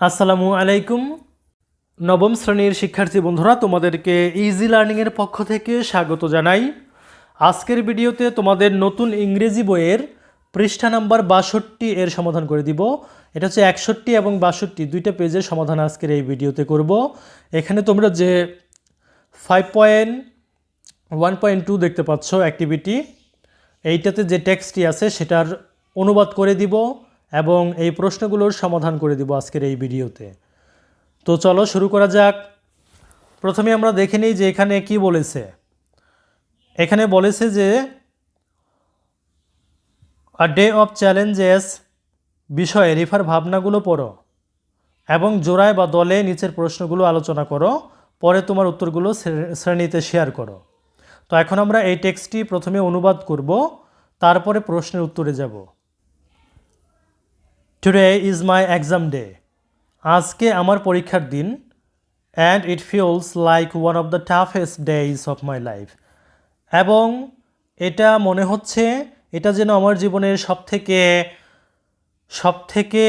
আসসালামু আলাইকুম। নবম শ্রেণির শিক্ষার্থী বন্ধুরা, তোমাদেরকে ইজি লার্নিংয়ের পক্ষ থেকে স্বাগত জানাই। আজকের ভিডিওতে তোমাদের নতুন ইংরেজি বইয়ের পৃষ্ঠা নাম্বার বাষট্টি এর সমাধান করে দিব। এটা হচ্ছে একষট্টি এবং বাষট্টি, দুইটা পেজের সমাধান আজকের এই ভিডিওতে করব। এখানে তোমরা যে five point one point two দেখতে পাচ্ছ অ্যাক্টিভিটি এইটাতে যে টেক্সটটি আছে সেটার অনুবাদ করে দিব। এবং এই প্রশ্নগুলোর সমাধান করে দিব আজকের এই ভিডিওতে। তো চলো শুরু করা যাক। প্রথমে আমরা দেখে নিই যে এখানে কি বলেছে। এখানে বলেছে যে আ ডে অফ চ্যালেঞ্জেস বিষয়ে রিফার ভাবনাগুলো পড়ো এবং জোড়ায় বা দলে নিচের প্রশ্নগুলো আলোচনা করো, পরে তোমার উত্তরগুলো শ্রে- শ্রেণীতে শেয়ার করো। তো এখন আমরা এই টেক্সটটি প্রথমে অনুবাদ করব, তারপরে প্রশ্নের উত্তরে যাব। Today is my exam day আজকে আমার পরীক্ষার দিন and it feels like one of the toughest days of my life এবং এটা মনে হচ্ছে, এটা যেন আমার জীবনের সবথেকে সবথেকে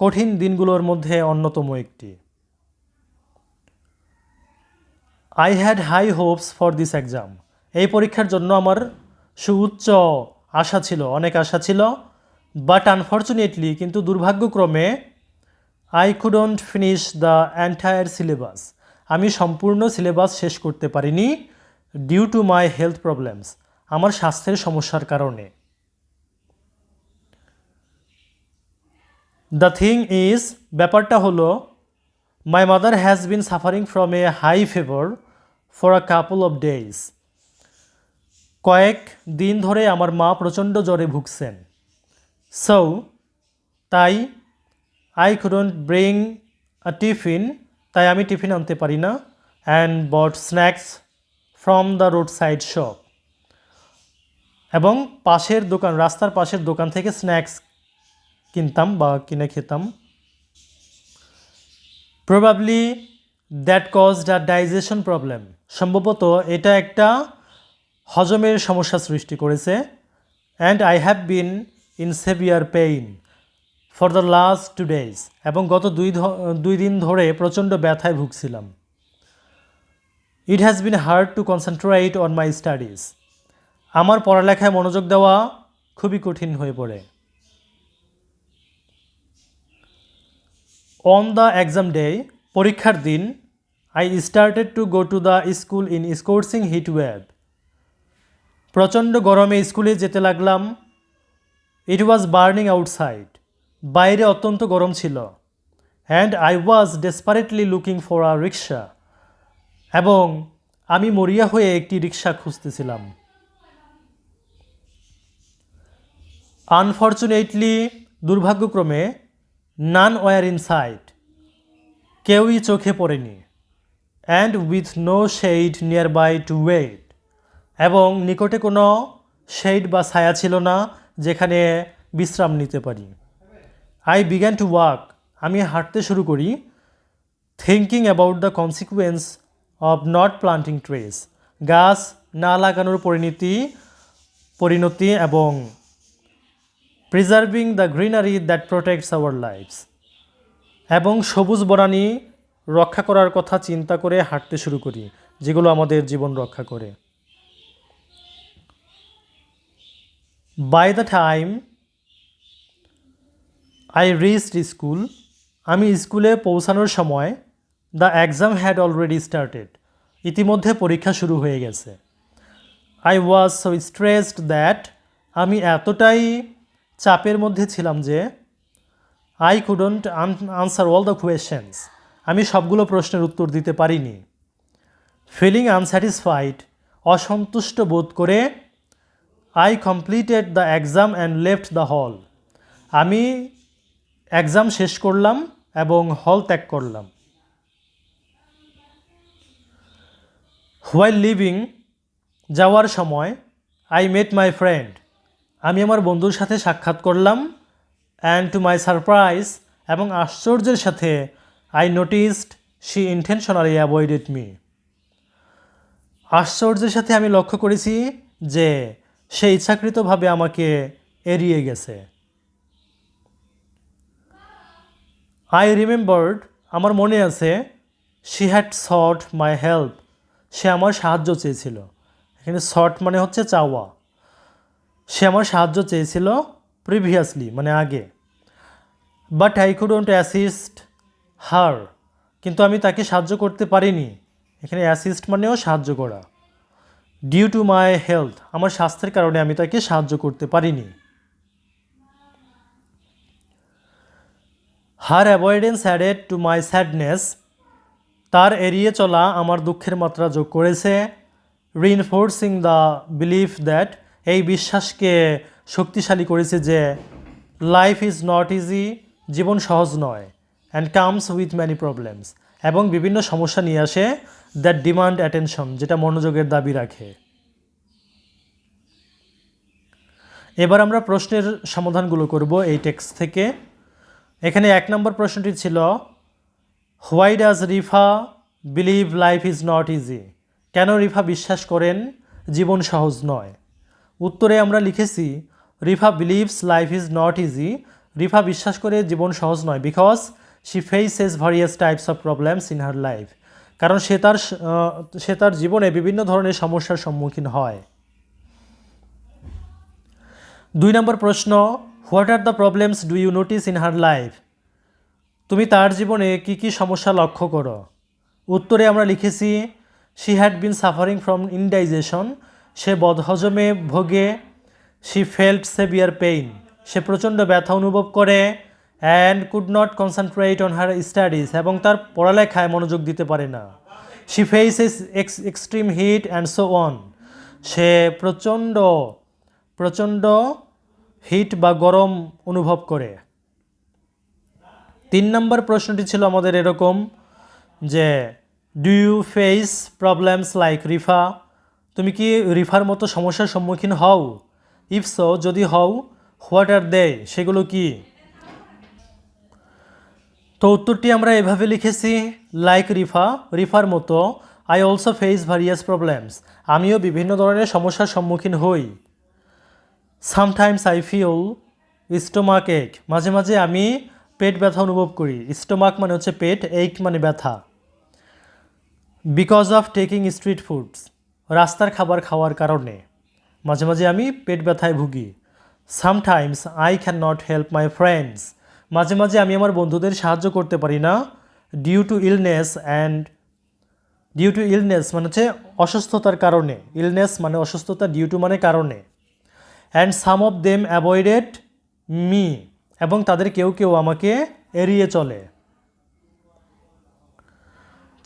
কঠিন দিনগুলোর মধ্যে অন্যতম একটি। I had high hopes for this exam এই পরীক্ষার জন্য আমার সুউচ্চ আশা ছিল, অনেক আশা ছিল। বাট আনফর্চুনেটলি কিন্তু দুর্ভাগ্যক্রমে I couldn't finish the entire syllabus আমি সম্পূর্ণ সিলেবাস শেষ করতে পারিনি due to my health problems আমার স্বাস্থ্যের সমস্যার কারণে। দ্য থিং ইজ ব্যাপারটা হলো my mother has been suffering from a high fever for a couple of days কয়েক দিন ধরে আমার মা প্রচণ্ড জ্বরে ভুগছেন। সো তাই I couldn't bring a tiffin তাই আমি টিফিন আনতে পারি না and bought snacks from the road side shop এবং পাশের দোকান, রাস্তার পাশের দোকান থেকে স্ন্যাক্স কিনতাম বা কিনে খেতাম। Probably that caused a digestion problem সম্ভবত এটা একটা হজমের সমস্যা সৃষ্টি করেছে। And I have been in severe pain for the last two days এবং গত দুই দুই দিন ধরে প্রচণ্ড ব্যথায় ভুগছিলাম। It has been hard to concentrate on my studies আমার পড়ালেখায় মনোযোগ দেওয়া খুবই কঠিন হয়ে পড়ে। অন দ্য এক্সাম ডে পরীক্ষার দিন I started to go to the school in scorching heat wave প্রচণ্ড গরমে স্কুলে যেতে লাগলাম। ইট ওয়াজ বার্নিং আউটসাইড বাইরে অত্যন্ত গরম ছিল। And I was desperately looking for a rickshaw এবং আমি মরিয়া হয়ে একটি রিক্সা খুঁজতেছিলাম। আনফর্চুনেটলি দুর্ভাগ্যক্রমে নান ওয়ার ইন সাইট কেউই চোখে পড়েনি। And with no shade nearby to wait এবং নিকটে কোনো শেড বা ছায়া ছিল না। যেখানে বিশ্রাম নিতে পারি। আই বিগ্যান টু ওয়াক আমি হাঁটতে শুরু করি। Thinking about the consequence of not planting trees গাছ না লাগানোর পরিণতি পরিণতি এবং preserving the greenery that protects our lifes এবং সবুজ বনানী রক্ষা করার কথা চিন্তা করে হাঁটতে শুরু করি, যেগুলো আমাদের জীবন রক্ষা করে। By the time I reached school আমি স্কুলে পৌঁছানোর সময় the exam had already started ইতিমধ্যে পরীক্ষা শুরু হয়ে গেছে। I was so stressed that আমি এতটাই চাপের মধ্যে ছিলাম যে I couldn't answer all the questions আমি সবগুলো প্রশ্নের উত্তর দিতে পারিনি। ফিলিং আনস্যাটিসফাইড অসন্তুষ্ট বোধ করে I completed the exam and left the hall আমি এক্সাম শেষ করলাম এবং হল ত্যাগ করলাম। হোয়াইল লিভিং যাওয়ার সময় আই মেট মাই ফ্রেন্ড আমি আমার বন্ধুর সাথে সাক্ষাৎ করলাম অ্যান্ড টু মাই সারপ্রাইজ এবং আশ্চর্যের সাথে I noticed she intentionally avoided me আশ্চর্যের সাথে আমি লক্ষ্য করেছি যে সে ইচ্ছাকৃতভাবে আমাকে এড়িয়ে গেছে। আই রিমেম্বার্ড আমার মনে আছে she had sought my help সে আমার সাহায্য চেয়েছিল। এখানে শর্ট মানে হচ্ছে চাওয়া। সে আমার সাহায্য চেয়েছিল প্রিভিয়াসলি মানে আগে। But I couldn't assist her কিন্তু আমি তাকে সাহায্য করতে পারিনি। এখানে অ্যাসিস্ট মানেও সাহায্য করা। ডিউ টু মাই হেলথ আমার স্বাস্থ্যের কারণে আমি তাকে সাহায্য করতে পারিনি। Her avoidance added to my sadness তার এড়িয়ে চলা আমার দুঃখের মাত্রা যোগ করেছে। রিইনফোর্সিং দ্য বিলিফ দ্যাট এই বিশ্বাসকে শক্তিশালী করেছে যে লাইফ ইজ নট ইজি জীবন সহজ নয় and comes with many problems এবং বিভিন্ন সমস্যা নিয়ে আসে দ্যাট ডিমান্ড অ্যাটেনশন যেটা মনোযোগের দাবি রাখে। এবার আমরা প্রশ্নের সমাধানগুলো করব এই টেক্সট থেকে। এখানে এক নম্বর প্রশ্নটি ছিল why does Rifa believe life is not easy কেন রিফা বিশ্বাস করেন জীবন সহজ নয়? উত্তরে আমরা লিখেছি Rifa believes life is not easy Rifa বিশ্বাস করে জীবন সহজ নয় because she faces various types of problems in her life কারণ সে তার সে তার জীবনে বিভিন্ন ধরনের সমস্যার সম্মুখীন হয়। দুই নম্বর প্রশ্ন, what are the problems do you notice in her life? তুমি তার জীবনে কি কি সমস্যা লক্ষ্য করো? উত্তরে আমরা লিখেছি she had been suffering from indigestion সে বদহজমে ভোগে। শি ফেল্ট সেভিয়ার পেইন সে প্রচণ্ড ব্যথা অনুভব করে। And could not concentrate on her studies এবং তার পড়ালেখায় মনোযোগ দিতে পারে না। She faces ex extreme heat and so on সে প্রচণ্ড প্রচণ্ড হিট বা গরম অনুভব করে। তিন নম্বর প্রশ্নটি ছিল আমাদের এরকম যে do you face problems like Rifa তুমি কি রিফার মতো সমস্যার সম্মুখীন হও? ইফ সো যদি হও হোয়াট আর দে সেগুলো কি? তো উত্তরটি আমরা এভাবে লিখেছি লাইক রিফা, রিফার মতো I also face various problems আমিও বিভিন্ন ধরনের সমস্যার সম্মুখীন হই। সামটাইমস আই ফিল স্টোমাক এক মাঝে মাঝে আমি পেট ব্যথা অনুভব করি স্টোমাক মানে হচ্ছে পেট এইক মানে ব্যথা। Because of taking street foods রাস্তার খাবার খাওয়ার কারণে, মাঝে মাঝে আমি পেট ব্যথায় ভুগি। Sometimes I can not help my friends মাঝে মাঝে আমি আমার বন্ধুদের সাহায্য করতে পারি না। Due to illness and due to illness মানে হচ্ছে অসুস্থতার কারণে। ইলনেস মানে অসুস্থতা ডিউ টু মানে কারণে। And some of them avoided me এবং তাদের কেউ কেউ আমাকে এড়িয়ে চলে।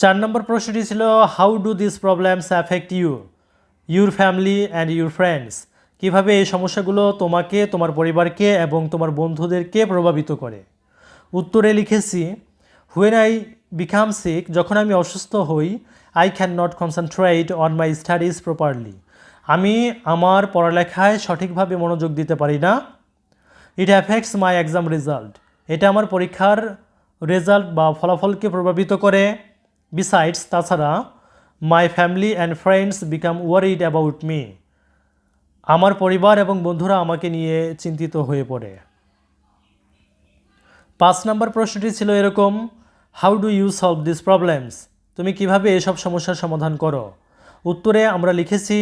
চার নম্বর প্রশ্নটি ছিল how do this problems affect you your family and your friends কীভাবে এই সমস্যাগুলো তোমাকে, তোমার পরিবারকে এবং তোমার বন্ধুদেরকে প্রভাবিত করে? উত্তরে লিখেছি হুয়েন আই বিকাম সিক যখন আমি অসুস্থ হই I can not concentrate on my studies properly আমি আমার পড়ালেখায় সঠিকভাবে মনোযোগ দিতে পারি না। It affects my exam result এটা আমার পরীক্ষার রেজাল্ট বা ফলাফলকে প্রভাবিত করে। বিসাইডস তাছাড়া my family and friends become worried about me আমার পরিবার এবং বন্ধুরা আমাকে নিয়ে চিন্তিত হয়ে পড়ে। পাঁচ নম্বর প্রশ্নটি ছিল এরকম how do you solve this problems তুমি কীভাবে এসব সমস্যার সমাধান করো? উত্তরে আমরা লিখেছি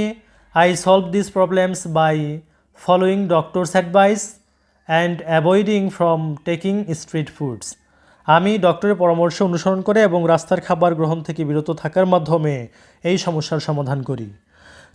I solve this problems by following doctor's advice and avoiding from taking street foods আমি ডক্টরের পরামর্শ অনুসরণ করে এবং রাস্তার খাবার গ্রহণ থেকে বিরত থাকার মাধ্যমে এই সমস্যার সমাধান করি।